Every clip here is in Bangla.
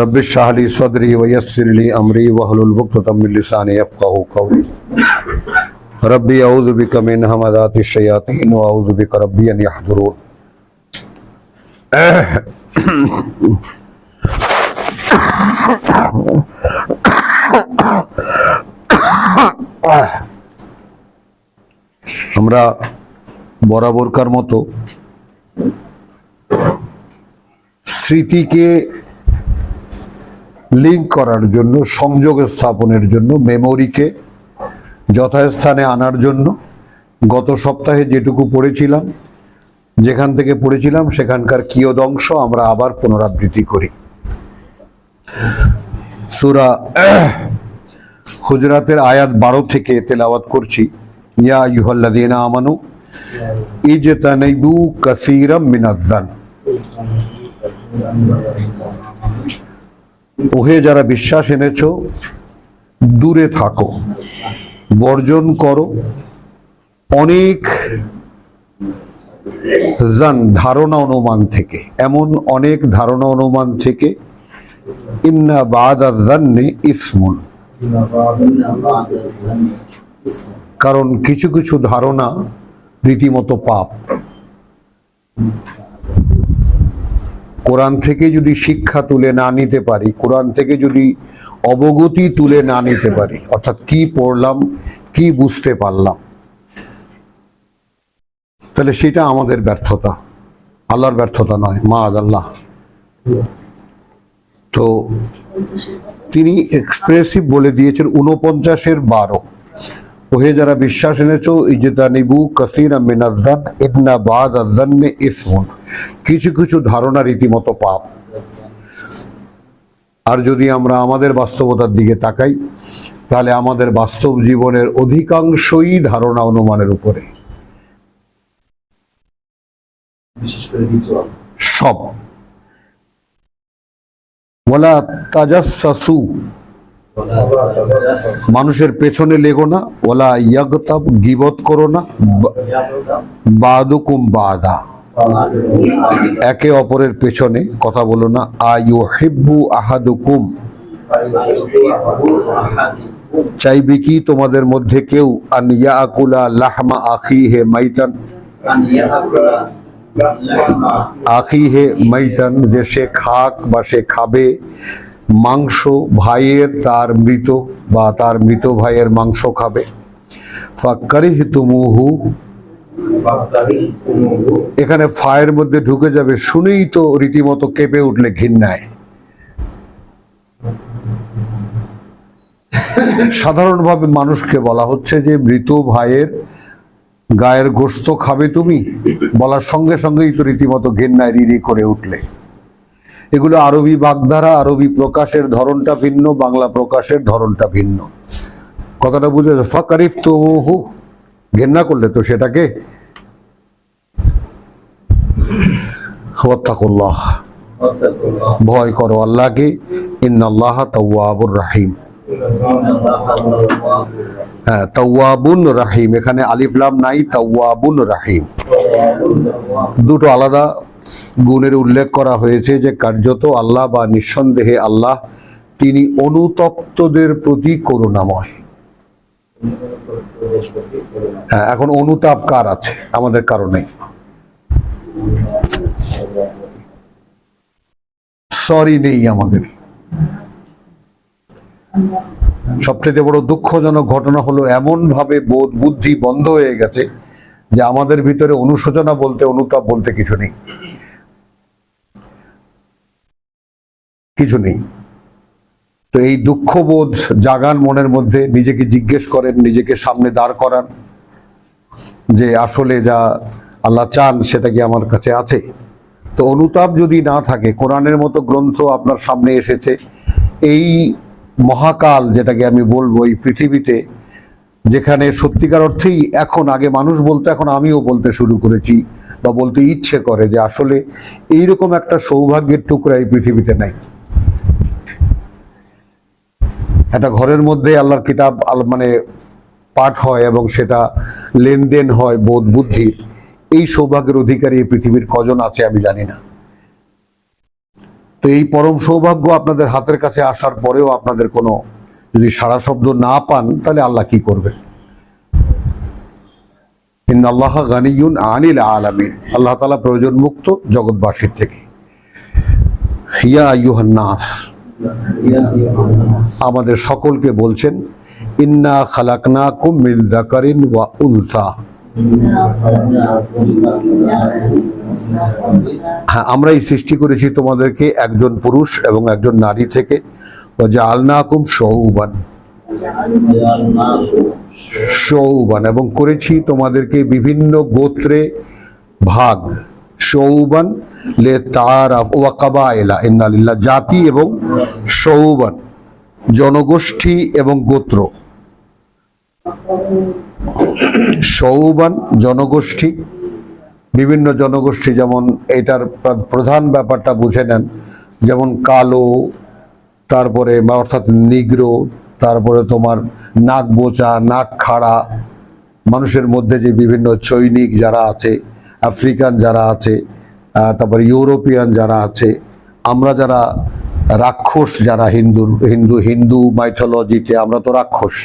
رب اشرح لي صدري ويسر لي امري واحلل عقدة من لساني يفقهوا قولي ربي اعوذ بك من همزات الشياطين واعوذ بك ربي ان يحضرون আমরা বরাবরকার মতো স্মৃতিকে লিঙ্ক করার জন্য, সংযোগ স্থাপনের জন্য, মেমোরিকে যথাস্থানে আনার জন্য, গত সপ্তাহে যেটুকু পড়েছিলাম, যেখান থেকে পড়েছিলাম, সেখানকার কিয়দংশ আমরা আবার পুনরাবৃত্তি করি। সুরা হুজরাতের আয়াত বারো থেকে তেলাওয়াত করছি। ইয়া ইউহল্লাদিনা আমানু ইজতানাইবু কাসীরাম মিনাজ্জান ওহে যারা বিশ্বাস এনেছ, দূরে থাকো, বর্জন করো। অনেক জান ধারণা অনুমান থেকে, এমন অনেক ধারণা অনুমান থেকে, ইন্না বাদা জান্নে ইসমুন। কারণ কিছু কিছু ধারণা রীতিমতো পাপ। কোরআন থেকে যদি শিক্ষা তুলে না নিতে পারি, কোরআন থেকে যদি অবগতি তুলে না নিতে পারি, অর্থাৎ কি পড়লাম, কি বুঝতে পারলাম, তাহলে সেটা আমাদের ব্যর্থতা। আল্লাহর ব্যর্থতা নয় মা আল্লাহ তো তিনি এক্সপ্রেসিভ বলে দিয়েছেন উনপঞ্চাশের বারো। ওহে যারা বিশ্বাস এনেছো ইজতা নিবু কাসির মিনাদ্দান ইদনা বাদ আদান্নে ইসমুন কিছু কিছু ধারণা রীতিমতো পাপ। আর যদি আমরা আমাদের বাস্তবতার দিকে তাকাই তাহলে আমাদের বাস্তব জীবনের অধিকাংশই ধারণা অনুমানের উপরে। সব। ওলা তাজাসু মানুষের পেছনে লেগো না ওলা ইয়াগতাব, গিবত করো না বাদুকুম বাদা। একে অপরের পেছনে কথা বলো না আয়ু হিব্বু আহাদুকুম। চাইবে কি তোমাদের মধ্যে কেউ? আন ইয়াকুলা লাহমা আখি হে মাইতান। আখি হে মাইতান যে সে খাক বা সে খাবে। মাংস ভাইয়ের তার মৃত বা তার মৃত ভাইয়ের মাংস খাবে। ফাক্কারি হিতুমুহু এখানে ফায়ের মধ্যে ঢুকে যাবে শুনেই তো রীতিমতো কেঁপে উঠলে ঘৃণায়। সাধারণভাবে মানুষকে বলা হচ্ছে যে মৃত ভাইয়ের গায়ের গোস্ত খাবে তুমি? বলার সঙ্গে সঙ্গেই তো রীতিমতো ঘেন্নায় রিরি করে উঠলে। এগুলো আরবি বাগধারা, আরবি প্রকাশের ধরনটা ভিন্ন, বাংলা প্রকাশের ধরনটা ভিন্ন। কথাটা বুঝে ফাকারিফ তো হু ঘেন্না করলে তো সেটাকে। ভয় করো আল্লাহকে, ইন্নাল্লাহ তাওয়াবুর রাহিম। হ্যাঁ তাওয়াবুন রাহিম, এখানে আলিফলাম নাই, তাওয়াবুন রাহিম। দুটো আলাদা গুণের উল্লেখ করা হয়েছে যে কার্যত আল্লাহ বা নিঃসন্দেহে আল্লাহ তিনি অনুতপ্তদের প্রতি করুণাময়। হ্যাঁ এখন অনুতাপ কার আছে? আমাদের কারণে সরি নেই আমাদের। সবচেয়ে বড় দুঃখজনক ঘটনা হলো এমন ভাবে বোধ বুদ্ধি বন্ধ হয়ে গেছে যে আমাদের ভিতরে অনুশোচনা বলতে, অনুতাপ বলতে কিছু নেই। কিছু নেই। তো এই দুঃখবোধ জাগান মনের মধ্যে, নিজেকে জিজ্ঞেস করেন, নিজেকে সামনে দাঁড় করান, যে আসলে যা আল্লাহ চান সেটা কি আমার কাছে আছে? তো অনুতাপ যদি না থাকে, কোরআনের মতো গ্রন্থ আপনার সামনে এসেছে, এই মহাকাল যেটাকে আমি বলব, এই পৃথিবীতে যেখানে সত্যিকার অর্থেই এখন আগে মানুষ বলতে, এখন আমিও বলতে শুরু করেছি বা বলতে ইচ্ছে করে যে আসলে এইরকম একটা সৌভাগ্যের টুকরা এই পৃথিবীতে নাই। একটা ঘরের মধ্যে আল্লাহর কিতাব মানে পাঠ হয় এবং সেটা লেনদেন হয়, বোধ, বুদ্ধি, এই সৌভাগ্যের অধিকারী এই পৃথিবীর কজন আছে আমি জানি না। তো এই পরম সৌভাগ্য আপনাদের হাতের কাছে আসার পরেও আপনাদের কোনো যদি সারা শব্দ না পান, তাহলে আল্লাহ কি করবেন আল্লাহ গানিউন আনিল আলামিন। আল্লাহ তালা প্রয়োজন মুক্ত জগৎবাসীর থেকে। হিয়া আমাদের সকলকে বলছেন, ইন্না খালাকনাকুম মিন যাকারিন ওয়া উনসা। হ্যাঁ আমরাই সৃষ্টি করেছি তোমাদেরকে একজন পুরুষ এবং একজন নারী থেকে। আলনাকুম সৌবান সৌবান এবং করেছি তোমাদেরকে বিভিন্ন গোত্রে ভাগ। সৌবান লে তার ওয়াকাবা এলা জাতি এবং সৌবান জনগোষ্ঠী এবং গোত্র। সৌবান জনগোষ্ঠী, বিভিন্ন জনগোষ্ঠী, যেমন এটার প্রধান ব্যাপারটা বুঝে নেন, যেমন কালো তারপরে অর্থাৎ নিগ্রো, তারপরে তোমার নাক বোচা, নাক খাড়া, মানুষের মধ্যে যে বিভিন্ন চৈনিক যারা আছে, আফ্রিকান যারা আছে তারপরে ইউরোপিয়ান যারা আছে, আমরা যারা রাক্ষস, যারা হিন্দুর, হিন্দু হিন্দু মাইথোলজিতে আমরা তো রাক্ষস।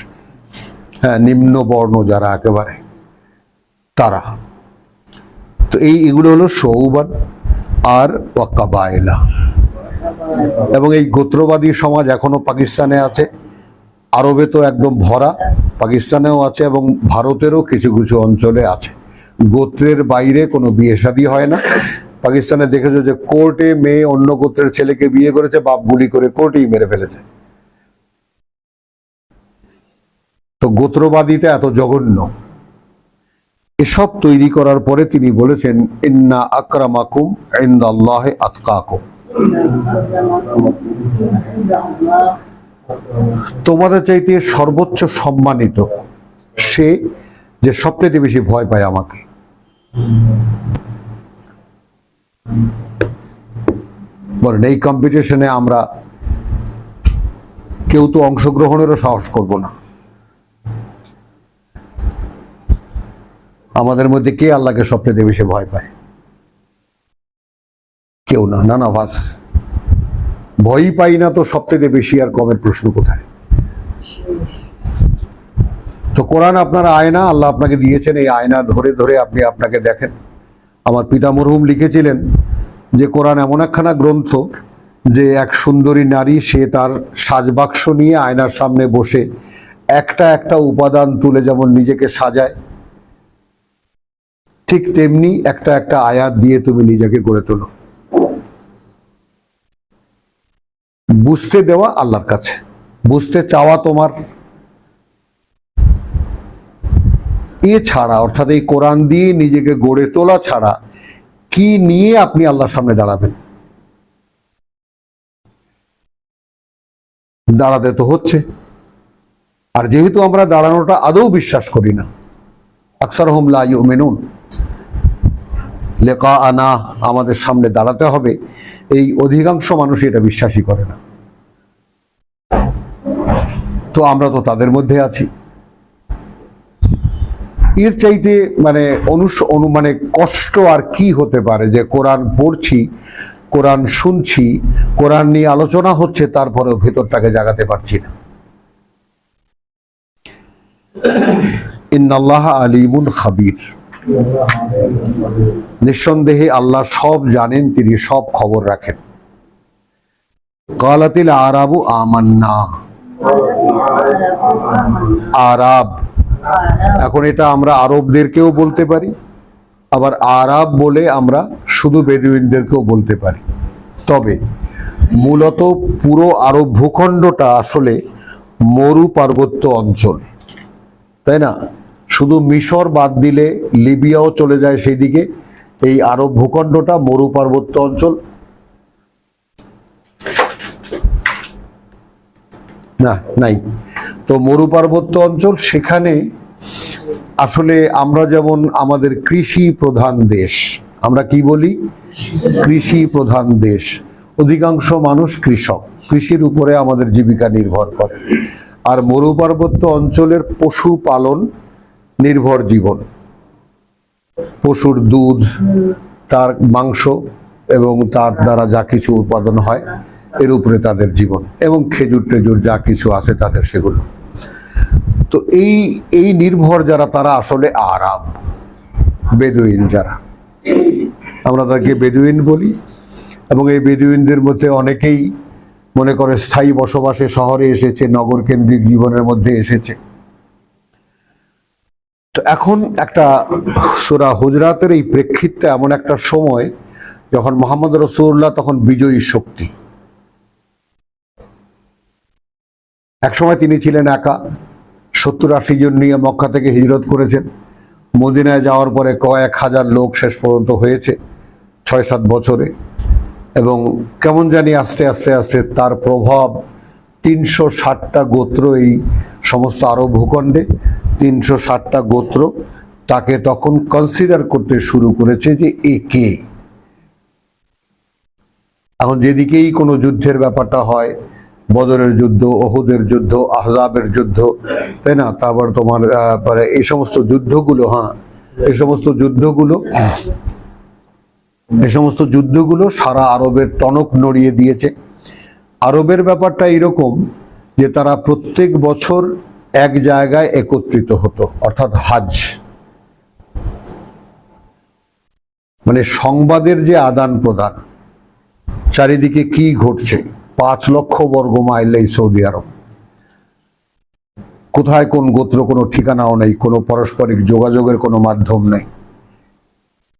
হ্যাঁ নিম্ন বর্ণ যারা একেবারে, তারা। তো এই, এগুলো হলো সৌবান আর ওয়াকাবায়লা এবং এই গোত্রবাদী সমাজ এখনও পাকিস্তানে আছে। আরবে তো একদম ভরা, পাকিস্তানেও আছে এবং ভারতেরও কিছু কিছু অঞ্চলে আছে। গোত্রের বাইরে কোনো বিয়ে শাদী হয় না। পাকিস্তানে দেখেছ যে কোর্টে মেয়ে অন্য গোত্রের ছেলেকে বিয়ে করেছে, বাপ গুলি করে কোর্টেই মেরে ফেলেছে। তো গোত্রবাদীতে এত জঘন্য। এসব তৈরি করার পরে তিনি বলেছেন, ইন্না আকরামাকুম ইন্দাল্লাহে আতকাকুম। তোমাদের চাইতে সর্বোচ্চ সম্মানিত সে যে সবচেয়ে বেশি ভয় পায় আমাকে। বলেন, এই কম্পিটিশনে আমরা কেউ তো অংশগ্রহণেরও সাহস করব না। আমাদের মধ্যে কে আল্লাহকে সবচেয়ে বেশি ভয় পায়? কেউ না না না ভাস ভয়ই পাই না তো সবচেয়ে বেশি আর কমের প্রশ্ন কোথায়? তো কোরআন আপনার আয়না, আল্লাহ আপনাকে দিয়েছেন, এই আয়না ধরে ধরে আপনি আপনাকে দেখেন। আমার পিতা মরহুম লিখেছিলেন যে, কোরআন এমন একখানা গ্রন্থ যে, এক সুন্দরী নারী, সে তার সাজবাক্স নিয়ে আয়নার সামনে বসে একটা একটা উপাদান তুলে যেমন নিজেকে সাজায়, ঠিক তেমনি একটা একটা আয়াত দিয়ে তুমি নিজেকে গড়ে তোলো। বুঝতে দেওয়া আল্লাহর কাছে। বুঝতে চাওয়া তোমার। এ ছাড়া অর্থাৎ এই কোরআন দিয়ে নিজেকে গড়ে তোলা ছাড়া কি নিয়ে আপনি আল্লাহর সামনে দাঁড়াবেন? দাঁড়াতে তো হচ্ছে। আর যেহেতু আমরা দাঁড়ানোটা আদৌ বিশ্বাস করি না আকসার হোম লা ইউমিনুন। লেখা আনা আমাদের সামনে দাঁড়াতে হবে। এই অধিকাংশ মানুষ এটা বিশ্বাসই করে না। তো আমরা তো তাদের মধ্যে আছি। এর চাইতে মানে অনুস অনু মানে কষ্ট আর কি হতে পারে যে কোরআন পড়ছি, কোরআন শুনছি, কোরআন নিয়ে আলোচনা হচ্ছে, তারপরেও ভেতরটাকে জাগাতে পারছি না। ইন্নাল্লাহ আলিমুন খাবির। নিঃসন্দেহে আল্লাহ সব জানেন, তিনি সব খবর রাখেন। কালাতিল আরাবু আমান্না। আরাব। এখন এটা আমরা আরবদেরকেও বলতে পারি, আবার আরাব বলে আমরা শুধু বেদুইনদেরকেও বলতে পারি। তবে মূলত পুরো আরব ভূখণ্ডটা আসলে মরু পার্বত্য অঞ্চল, তাই না? শুধু মিশর বাদ দিলে লিবিয়াও চলে যায় সেই দিকে এই আরব ভূখণ্ডটা মরু পার্বত্য অঞ্চল। না, নাই। তো মরু পার্বত্য অঞ্চল, সেখানে আসলে আমরা যেমন আমাদের কৃষি প্রধান দেশ, আমরা কি বলি? কৃষি প্রধান দেশ। অধিকাংশ মানুষ কৃষক। কৃষির উপরে আমাদের জীবিকা নির্ভর করে। আর মরু পার্বত্য অঞ্চলের পশুপালন নির্ভর জীবন। পশুর দুধ, তার মাংস এবং তার দ্বারা যা কিছু উৎপাদন হয়, এর উপরে তাদের জীবন এবং খেজুর টেজুর যা কিছু আছে তাদের সেগুলো। তো এই এই নির্ভর যারা, তারা আসলে আরাম, বেদুইন যারা। আমরা তাকে বেদুইন বলি এবং এই বেদুইনদের মধ্যে অনেকেই মনে করে স্থায়ী বসবাসে শহরে এসেছে, নগর কেন্দ্রিক জীবনের মধ্যে এসেছে। তো এখন একটা সুরা হুজরাতের এই প্রেক্ষিতটা এমন একটা সময় যখন মোহাম্মদ রসুল্লাহ তখন বিজয়ী শক্তি। একসময় তিনি ছিলেন একা, সত্তর আশি জন নিয়ে মক্কা থেকে হিজরত করেছেন। মদিনায় যাওয়ার পরে কয়েক হাজার লোক শেষ পর্যন্ত হয়েছে, ছয় সাত বছরে। এবং কেমন জানি আস্তে আস্তে আস্তে তার প্রভাব তিনশো ষাটটা গোত্র এই সমস্ত আরব ভূখণ্ডে তিনশো ষাটটা গোত্র তাকে তখন কনসিডার করতে শুরু করেছে যে এ কে? এখন যেদিকেই কোনো যুদ্ধের ব্যাপারটা হয়, বদরের যুদ্ধ, ওহুদের যুদ্ধ, আহজাবের যুদ্ধ, তাই না? তারপর তোমার এই সমস্ত যুদ্ধগুলো হ্যাঁ? এই সমস্ত যুদ্ধগুলো, এই সমস্ত যুদ্ধগুলো সারা আরবের টনক নড়িয়ে দিয়েছে। আরবের ব্যাপারটা এরকম যে তারা প্রত্যেক বছর এক জায়গায় একত্রিত হতো, অর্থাৎ হাজ। মানে সংবাদের যে আদান প্রদান, চারিদিকে কি ঘটছে? পাঁচ লক্ষ বর্গ মাইল এই সৌদি আরব। কোথায় কোন গোত্র, কোনো ঠিকানাও নেই, কোনো পারস্পরিক যোগাযোগের কোনো মাধ্যম নেই।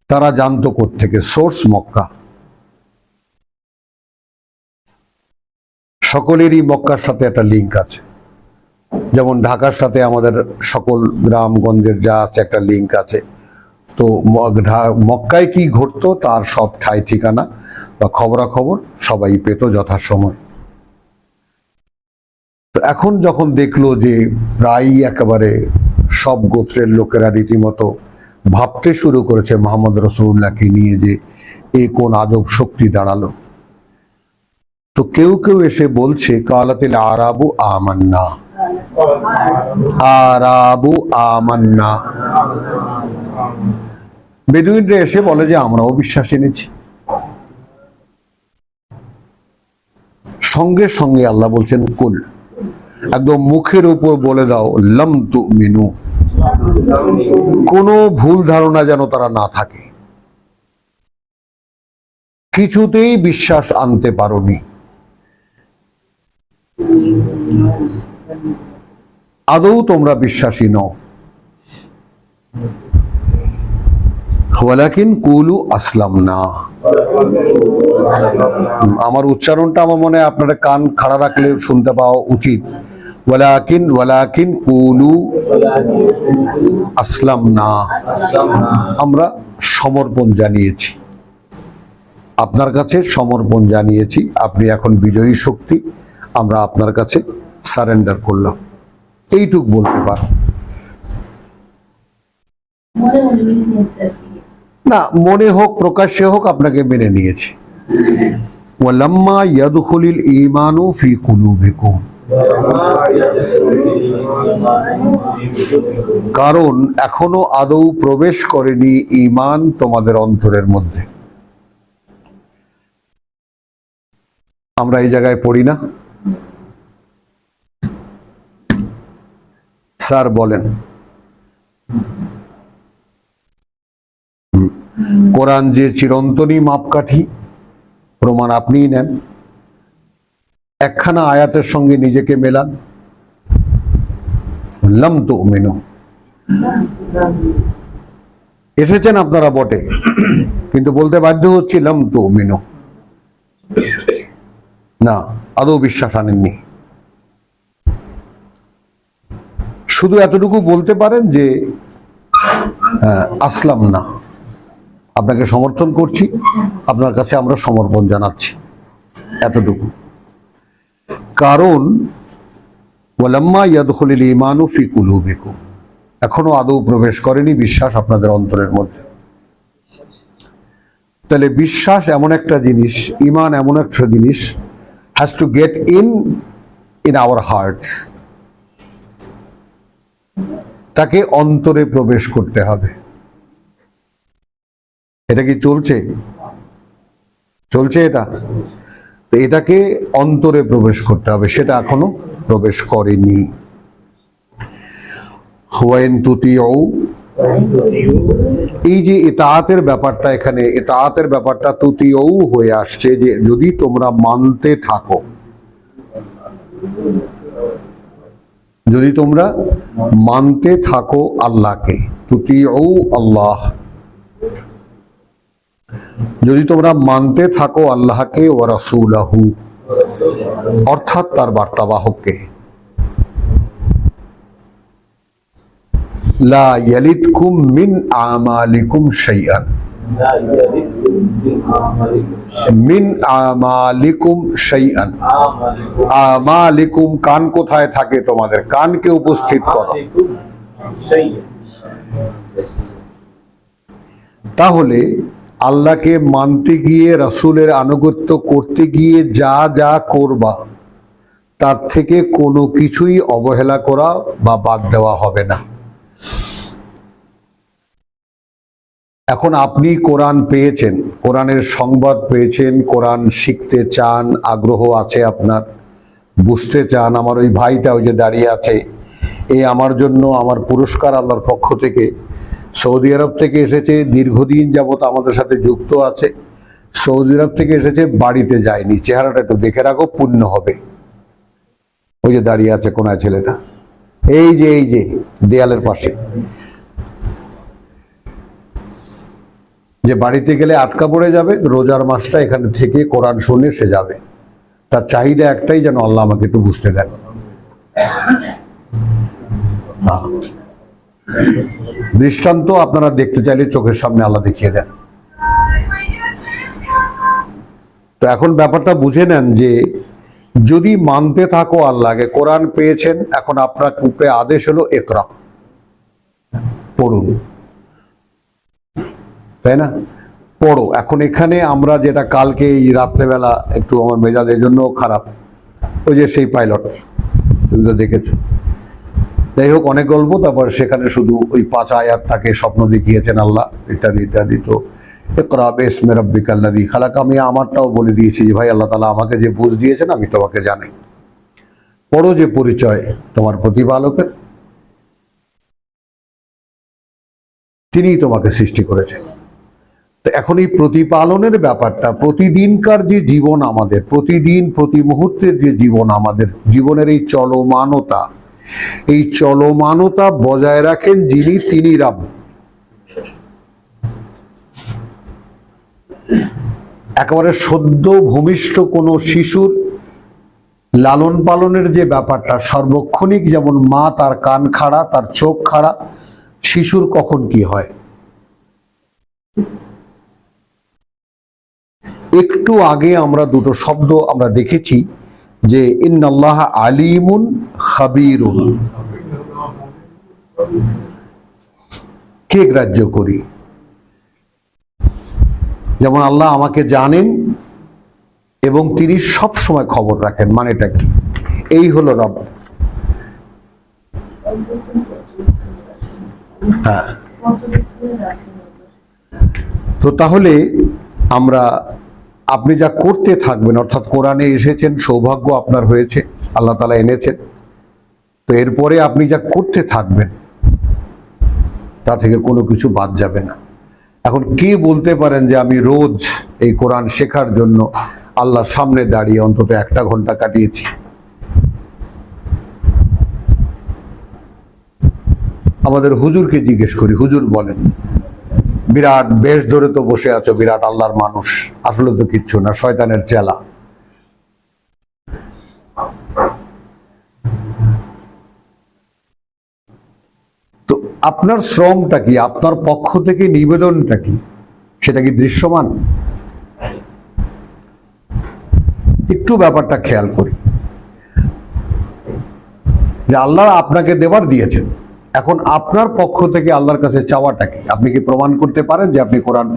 তারা জানতো থেকে সোর্স মক্কা। সকলেরই মক্কার সাথে একটা লিঙ্ক আছে। যেমন ঢাকার সাথে আমাদের সকল গ্রামগঞ্জের যা আছে একটা লিঙ্ক আছে। তো মক্কায় কি ঘটতো তার সব ঠাই ঠিকানা বা খবরাখবর সবাই পেত যথাসময়। তো এখন যখন দেখল যে প্রায়ই একেবারে সব গোত্রের লোকেরা রীতিমতো ভাবতে শুরু করেছে মোহাম্মদ রসুল্লাহকে নিয়ে যে এ কোন আজব শক্তি দাঁড়াল। তো কেউ কেউ এসে বলছে, কালাতিল আরাবু আমান্না। আরাবু আমান্না। বেদুইনরা এসে বলে যে, আমরাও বিশ্বাস এনেছি। সঙ্গে সঙ্গে আল্লাহ বলছেন, কুল, একদম মুখের উপর বলে দাও, লম তু মিনু কোনো ভুল ধারণা যেন তারা না থাকে। কিছুতেই বিশ্বাস আনতে পারোনি। আদৌ তোমরা বিশ্বাসী নও। ওয়ালাকিন কুলু আসলাম না আমার উচ্চারণটা আমার মনে হয় আপনারা কান খাড়া রাখলে শুনতে পাওয়া উচিত। ওয়ালাকিন ওয়ালাকিন কুলু আসলাম না আমরা সমর্পণ জানিয়েছি। আপনার কাছে সমর্পণ জানিয়েছি। আপনি এখন বিজয়ী শক্তি। আমরা আপনার কাছে সারেন্ডার করলাম। এইটুক বলতে পার। না মনে হোক প্রকাশ্যে হোক আপনাকে মেনে নিয়েছি। ওয়ালাম্মা ইয়াদখুলিল ঈমানু ফি কুলুবিকুম। কারণ এখনও আদৌ প্রবেশ করেনি ইমান তোমাদের অন্তরের মধ্যে। আমরা এই জায়গায় পড়ি না। স্যার বলেন। কোরআন যে চিরন্তনী মাপকাঠি, প্রমাণ আপনিই নেন। একখানা আয়াতের সঙ্গে নিজেকে মেলান। লাম তো মেনু এসেছেন আপনারা বটে, কিন্তু বলতে বাধ্য হচ্ছি লাম তো মেনু না, আদৌ বিশ্বাস আনেননি। শুধু এতটুকু বলতে পারেন যে আসলাম না। আপনাকে সমর্থন করছি, আপনার কাছে আমরা সমর্পণ জানাচ্ছি, এতটুকু। কারণ, ওয়ালাম্মা ইয়াদখুলিল ঈমানু ফি কুলুবিকুম। এখনও আদৌ প্রবেশ করেনি বিশ্বাস আপনাদের অন্তরের মধ্যে। তাহলে বিশ্বাস এমন একটা জিনিস ইমান এমন একটা জিনিস has to get in in our hearts তাকে অন্তরে প্রবেশ করতে হবে। এটা কি চলছে? চলছে এটা? এটাকে অন্তরে প্রবেশ করতে হবে, সেটা এখনও প্রবেশ করেনি। এই যে এতাহাতের ব্যাপারটা এখানে এতাহাতের ব্যাপারটা তুতিও হয়ে আসছে যে যদি তোমরা মানতে থাকো যদি তোমরা মানতে থাকো আল্লাহকে, তুতিউ আল্লাহ। যদি তোমরা মানতে থাকো আল্লাহকে ও রাসুলাহু, অর্থাৎ তার বার্তাবাহককে। লা ইয়ালিদকুম মিন আমালিকুম শাইআন। লা ইয়ালিদ মিন আমালিকুম শাইআন। আমালিকুম কান কোথায় থাকে তোমাদের? কানকে উপস্থিত করো। তাহলে আল্লাহকে মানতে গিয়ে, রাসুলের আনুগত্য করতে গিয়ে যা যা করবা, তার থেকে কোনো কিছুই অবহেলা করা বা বাদ দেওয়া হবে না। এখন আপনি কোরআন পেয়েছেন, কোরআনের সংবাদ পেয়েছেন, কোরআন শিখতে চান, আগ্রহ আছে আপনার, বুঝতে চান, আমার ওই ভাইটা ওই যে দাঁড়িয়ে আছে এই আমার জন্য আমার পুরস্কার আল্লাহর পক্ষ থেকে, সৌদি আরব থেকে এসেছে, দীর্ঘদিন যাবত আমাদের সাথে যুক্ত আছে, সৌদি আরব থেকে এসেছে, বাড়িতে যায়নি, চেহারাটা একটু দেখে রাখো, পূর্ণ হবে। ওই যে দাঁড়িয়ে আছে কোনায় ছেলেটা, এই যে এই যে, দেয়ালের পাশে। যে বাড়িতে গেলে আটকা পড়ে যাবে, রোজার মাসটা এখানে থেকে কোরআন শুনে সে যাবে। তার চাহিদা একটাই যেন আল্লাহ আমাকে একটু বুঝতে দেন। দৃষ্টান্ত আপনারা দেখতে চাইলে চোখের সামনে আল্লাহ দেখিয়ে দেন। তো এখন ব্যাপারটা বুঝে নেন যে, যদি মানতে থাকো আল্লাহকে, কোরআন পেয়েছেন, এখন আপনার উপরে আদেশ হলো একরা পড়ুন। তাই না? পড়ো। এখন এখানে আমরা যেটা কালকে এই রাত্রেবেলা একটু আমার মেজাজের জন্য খারাপ। ওই যে সেই পাইলট। তুমি তো দেখেছ। যাই হোক, অনেক গল্প, তারপর সেখানে শুধু ওই পাঁচ আয়াত তাকে স্বপ্ন দেখিয়েছেন আল্লাহ, ইত্যাদি ইত্যাদি। তো রাব্বিকাল্লাযী খালাক। আমি আমারটাও বলে দিয়েছি যে, ভাই, আল্লাহ তাআলা আমাকে যে বুঝ দিয়েছেন, আমি তোমাকে জানাই। পড়ো যে পরিচয় তোমার প্রতিপালকের। তিনিই তোমাকে সৃষ্টি করেছেন। এখন এই প্রতিপালনের ব্যাপারটা, প্রতিদিনকার যে জীবন আমাদের, প্রতিদিন, প্রতি মুহূর্তের যে জীবন আমাদের, জীবনের এই চলমানতা এই চলমানতা বজায় রাখেন যিনি, তিনি রাব একেবারে সদ্য ভূমিষ্ঠ কোনো শিশুর লালন পালনের যে ব্যাপারটা, সর্বক্ষণিক যেমন মা তার কান খাড়া, তার চোখ খাড়া, শিশুর কখন কি হয়? একটু আগে আমরা দুটো শব্দ আমরা দেখেছি যে ইন্নাল্লাহ আলিমুন খাবিরুন। কে গ্রাহ্য করি? যেমন আল্লাহ আমাকে জানেন এবং তিনি সব সময় খবর রাখেন, মানেটা কি? এই হলো রব। হ্যাঁ। তো তাহলে আমরা আপনি যা করতে থাকবেন, অর্থাৎ কোরআনে এসেছেন, সৌভাগ্য আপনার হয়েছে, আল্লাহ তালা এনেছেন। তো এরপরে আপনি যা করতে থাকবেন, তা থেকে কোনো কিছু বাদ যাবে না। এখন কে বলতে পারেন যে আমি রোজ এই কোরআন শেখার জন্য আল্লাহর সামনে দাঁড়িয়ে অন্তত একটা ঘণ্টা কাটিয়েছি? আমাদের হুজুরকে জিজ্ঞেস করি, হুজুর বলেন বিরাট বেশ ধরে তো বসে আছো, বিরাট আল্লাহর মানুষ। আসলে তো কিচ্ছু না, শয়তানের চেলা। তো আপনার শ্রমটা কি, আপনার পক্ষ থেকে নিবেদনটা কি, সেটা কি দৃশ্যমান? একটু ব্যাপারটা খেয়াল করি। যে আল্লাহ আপনাকে দেবার দিয়েছেন। এখন আপনার পক্ষ থেকে আল্লাহর কাছে চাওয়াটা কি? আপনি কি প্রমাণ করতে পারেন যে আপনি কোরআন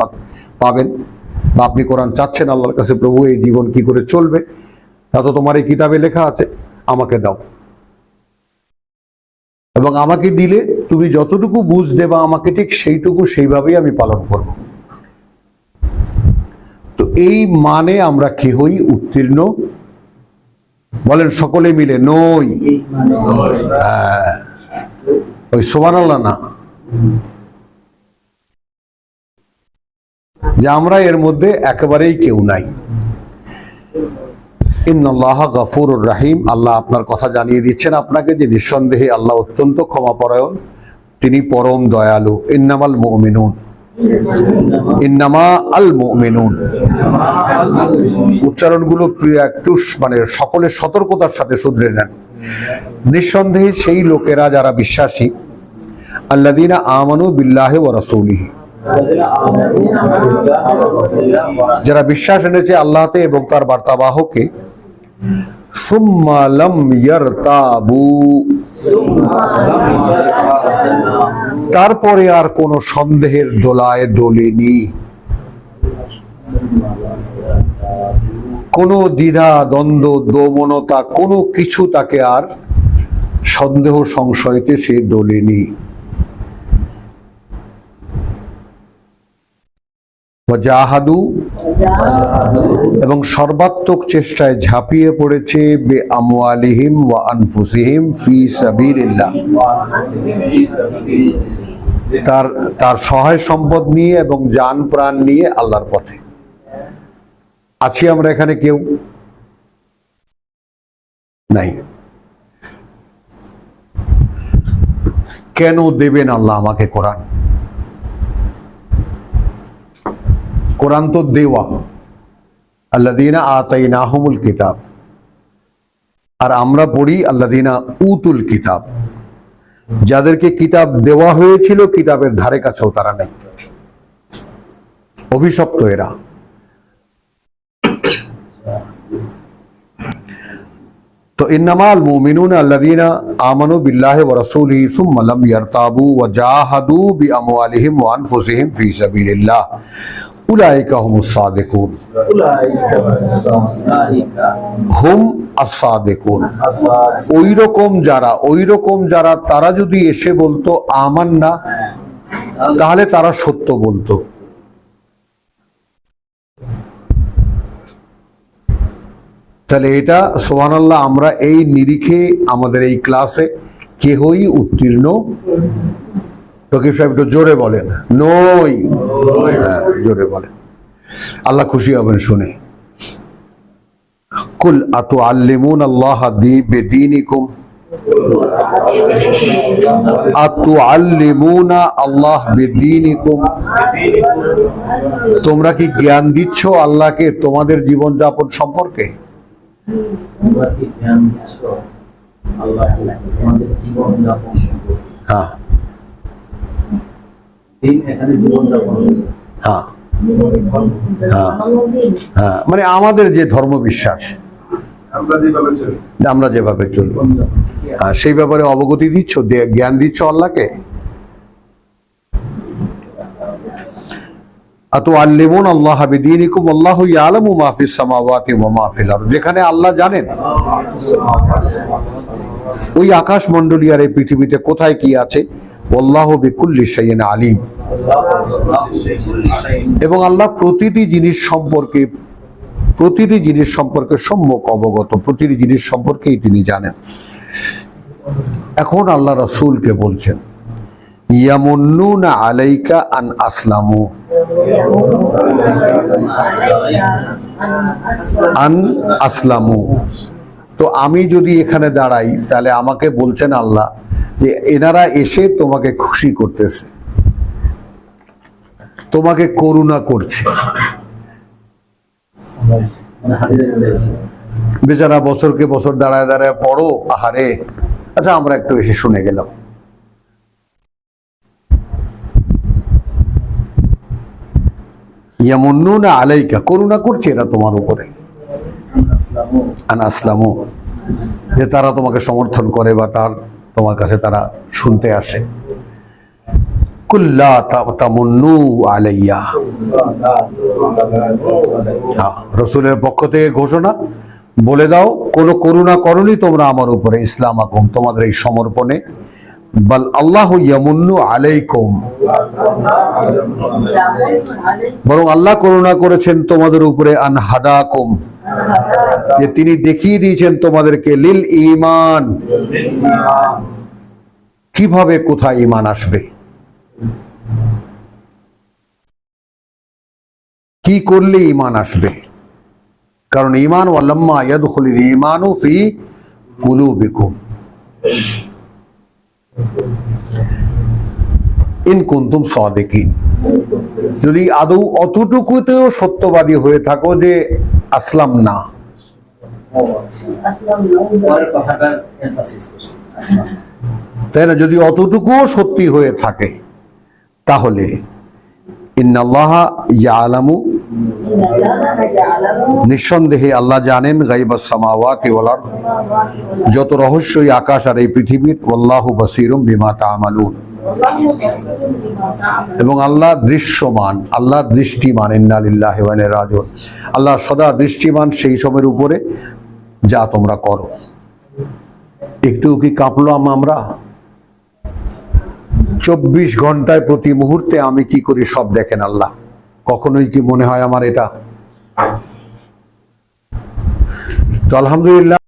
পাবেন? বা আপনি কোরআন চাচ্ছেন আল্লাহর কাছে প্রভু এই জীবন কি করে চলবে? তা তো তোমার এই কিতাবে লেখা আছে আমাকে দাও। এবং আমাকে দিলে তুমি যতটুকু বুঝ দেবা আমাকে ঠিক সেইটুকু সেইভাবেই আমি পালন করব। তো এই মানে আমরা কেহই উত্তীর্ণ বলেন সকলে মিলে নই। হ্যাঁ, ওই আল্লাহ না। যে আমরা এর মধ্যে একেবারেই কেউ নাই। ইন্নাল্লাহ গফুরুর রাহিম। আল্লাহ আপনার কথা জানিয়ে দিচ্ছেন আপনাকে যে নিঃসন্দেহে আল্লাহ অত্যন্ত ক্ষমাপরায়ণ। তিনি পরম দয়ালু। ইন্নামাল মুমিনুন। ইন্নামা আল মুমিনুন। উচ্চারণগুলো একটু মানে সকলের সতর্কতার সাথে শুধরে নেন। নিঃসন্দেহে সেই লোকেরা যারা বিশ্বাসী আল্লাদিনা আমানু বিল্লাহে ওয়া রাসূলিহি। যারা বিশ্বাস এনেছে আল্লাহতে এবং তার বার্তাবাহকে, সুম্মা লাম ইয়ারতাবু। তারপরে আর কোনো সন্দেহের দোলায় দোলেনি। কোনো দ্বিধা, দ্বন্দ্ব, দোমনতা, কোনো কিছু তাকে আর সন্দেহ সংশয়তে সে দোলেনি। জাহাদু এবং সর্বাত্মক চেষ্টায় ঝাঁপিয়ে পড়েছে বে আমওয়ালিহিম ওয়া আনফুসিহিম ফি সাবিলিল্লাহ। তার তার সহায় সম্পদ নিয়ে এবং যান প্রাণ নিয়ে আল্লাহর পথে। আছি আমরা এখানে কেউ? নাই। কেন দেবেন আল্লাহ আমাকে কোরআন? কোরআন তো দেওয়া আল্লাদিনা আতাইনাহুমুল কিতাব আর আমরা পড়ি আল্লাদিনা উতুল কিতাব যাদেরকে কিতাব দেওয়া হয়েছিল কিতাবের ধারে কাছেও তারা নেই অভিশপ্ত এরা তো ইন্নামাল মুমিনুন আল্লাযীনা আমানু বিল্লাহি ওয়া রাসূলিহি সুম্মা লাম ইয়ারতাবু ওয়া জাহাদু বিআমওয়ালিহিম ওয়া আনফুসিহিম ফি সাবিলিল্লাহ ওই রকম যারা ওই রকম যারা তারা যদি এসে বলতো আমান না তাহলে তারা সত্য বলতো। তাহলে এটা সোহানাল্লাহ আমরা এই নিরিখে আমাদের এই ক্লাসে কেহই উত্তীর্ণ রকিব সাহেব একটু জোরে বলেন। নই। হ্যাঁ, জোরে বলেন। আল্লাহ খুশি হবেন শুনে। কুল আতু আল্লিমুন আল্লাহ বেদিনিকুম। আল্লাহ বেদিনিকুম। তোমরা কি জ্ঞান দিচ্ছ আল্লাহকে তোমাদের জীবন যাপন সম্পর্কে? তোমরা কি জ্ঞান দিচ্ছ আল্লাহ তোমাদের জীবন যাপন সম্পর্কে হ্যাঁ দিন এখানে জীবন যাপন হ্যাঁ। হ্যাঁ। মানে আমাদের যে ধর্ম বিশ্বাস আমরা যেভাবে চলি। আমরা যেভাবে চলব। হ্যাঁ, সেই ব্যাপারে অবগতি দিচ্ছ জ্ঞান দিচ্ছ আল্লাহকে? আতো আল্লিমুন আল্লাহ বিদিনিকুম আল্লাহ ইয়ালামু মা ফিস সামাওয়াতি ওয়া মা ফিল আরদ। যেখানে আল্লাহ জানেন ওই আকাশ মণ্ডলী আর এই পৃথিবীতে কোথায় কি আছে। আল্লাহ বিকুল্লি শাইইন আলিম। এবং আল্লাহ প্রতিটি জিনিস সম্পর্কে, প্রতিটি জিনিস সম্পর্কে সম্যক অবগত, প্রতিটি জিনিস সম্পর্কেই তিনি জানেন। এখন আল্লাহ রসুলকে বলছেন, ইয়ামুন্নুনা আলাইকা আন আসলামু। আন আসলামু। তো আমি যদি এখানে দাঁড়াই, তাহলে আমাকে বলছেন আল্লাহ যে এনারা এসে তোমাকে খুশি করতেছে। তোমাকে করুণা করছে। বেচারা বছরকে বছর দাঁড়ায় দাঁড়ায় পড়ো আহারে আচ্ছা আমরা একটু এসে শুনে গেলাম। ইয়ামুন্নুনা আলাইকা, করুণা করছে এরা তোমার উপরে। আন আসলামু যে তারা তোমাকে সমর্থন করে বা তার তোমার কাছে তারা শুনতে আসে। হ্যাঁ, রসুলের পক্ষ থেকে ঘোষণা বলে দাও কোনো করুণা করনি তোমরা আমার উপরে ইসলাম আকুম তোমাদের এই সমর্পণে। বাল আল্লাহ ইয়ামুন্নু আলাইকুম। বরং আল্লাহ করুণা করেছেন তোমাদের উপরে আন হাদাকুম যে তিনি দেখিয়ে দিয়েছেন তোমাদেরকে, লিল ঈমান। কীভাবে কোথায় ঈমান আসবে? কি করলে ঈমান আসবে? কারণ ঈমান, ওয়ালাম্মা ইয়াদখুলিল ঈমানু ফি কুলুবিকুম। ইন কুনতুম সাদিকিন। যদি আদৌ অতটুকুতেও সত্যবাদী হয়ে থাকো যে আসলাম না তাই না? যদি অতটুকুও সত্যি হয়ে থাকে তাহলে ইন্নাল্লাহ নিঃসন্দেহে আল্লাহ জানেন যত রহস্যই আকাশ আর এই পৃথিবীর আল্লাহু বাসীরুম বিমা তা'মালুন। এবং আল্লাহ দৃশ্যমান, আল্লাহ দৃষ্টিমান ইন্না লিল্লাহি ওয়া ইন্না ইলাইহি রাজিউন। আল্লাহ সদা দৃষ্টিমান সেই সবের উপরে যা তোমরা করো। একটু কি কাঁপলাম আমরা? চব্বিশ ঘন্টায় প্রতি মুহূর্তে আমি কি করি সব দেখেন আল্লাহ। কখনোই কি মনে হয় আমার এটা? তো আলহামদুলিল্লাহ